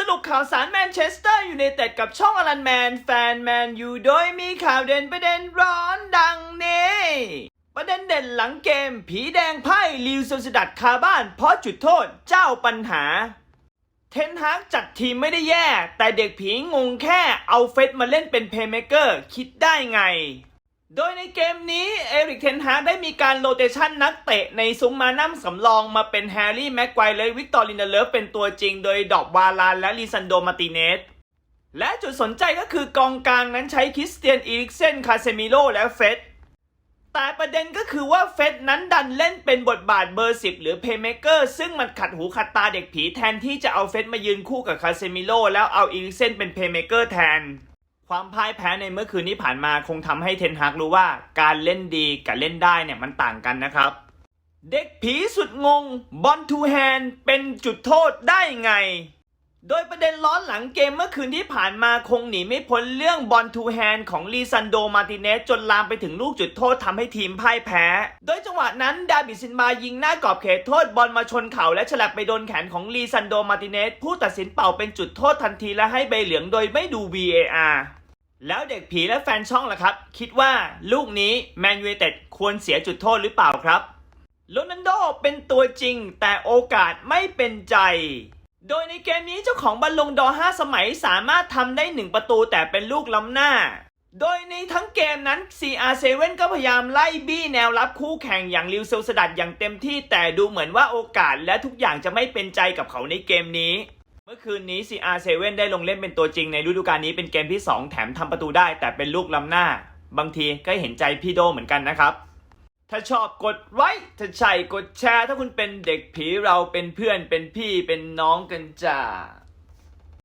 สรุปข่าวสารแมนเชสเตอร์ยูไนเต็ดกับช่องอลันแมนแฟนแมนยูโดยมีข่าวเด่นประเด็นร้อนดังนี้ ประเด็นเด่นหลังเกม ผีแดงไพ่ลิวโซซิดัดคาบ้าน เพราะจุดโทษเจ้าปัญหา เทนฮากจัดทีมไม่ได้แย่ แต่เด็กผีงงแค่เอาเฟสมาเล่นเป็นเพย์เมเกอร์คิดได้ไง โดยในเกมนี้เอริกเทนฮาได้มีการโรเตชันนักเตะในซุ้มมานั่มสำรองมาเป็นแฮร์รี่แม็กไกวและวิกตอรินเดเลฟเป็นตัวจริงโดยดอกวาลานและลีซันโดมาติเนสและจุดสนใจก็คือกองกลางนั้นใช้คริสเตียนอีริกเซนคาเซมิโลและเฟสแต่ประเด็นก็คือว่าเฟสนั้นดันเล่นเป็นบทบาทเบอร์10หรือเพย์เมเกอร์ซึ่งมันขัดหูขัดตาเด็กผีแทนที่จะเอาเฟสมายืนคู่กับคาเซมิโลแล้วเอาอีริกเซนเป็นเพย์เมเกอร์แทน ความพ่ายแพ้ในเมื่อคืนที่ผ่านมาคงทำให้เทนฮากรู้ว่าการเล่นดีกับเล่นได้เนี่ยมันต่างกันนะครับ เด็กผีสุดงงบอลทูแฮนเป็นจุดโทษได้ไง โดยประเด็นร้อนหลังเกมเมื่อคืนที่ผ่านมาคงหนีไม่พ้นเรื่องบอลทูแฮนของลีซันโดมาติเนสจนลามไปถึงลูกจุดโทษทำให้ทีมพ่ายแพ้ โดยจังหวะนั้นดาบิดซินบายิงหน้ากรอบเขตโทษบอลมาชนเข่าและฉลับไปโดนแขนของลีซันโดมาติเนสผู้ตัดสินเป่าเป็นจุดโทษทันทีและให้ใบเหลืองโดยไม่ดู VAR แล้วเด็กผีและแฟนช่องล่ะครับ คิดว่าลูกนี้แมนยูเต็ดควรเสียจุดโทษหรือเปล่าครับโรนัลโดเป็นตัวจริงแต่โอกาสไม่เป็นใจ โดยในเกมนี้เจ้าของบอลลงดอ 5 สมัยสามารถทำได้ 1 ประตูแต่เป็นลูกล้ำหน้า โดยในทั้งเกมนั้น CR7 ก็พยายามไล่บี้แนวรับคู่แข่งอย่างลิวเซลสดัดอย่างเต็มที่แต่ดูเหมือนว่าโอกาสและทุกอย่างจะไม่เป็นใจกับเขาในเกมนี้ เมื่อคืนนี้ CR7 ได้ลงเล่นเป็นตัวจริงในฤดูกาลนี้เป็นเกมที่ 2 แถมทำประตูได้แต่เป็นลูกล้ำหน้า บางทีก็เห็นใจพี่โดเหมือนกันนะครับ ถ้าชอบกดไลค์ถ้าใช่กดแชร์ ถ้าคุณเป็นเด็กผีเราเป็นเพื่อนเป็นพี่เป็นน้องกันจ้า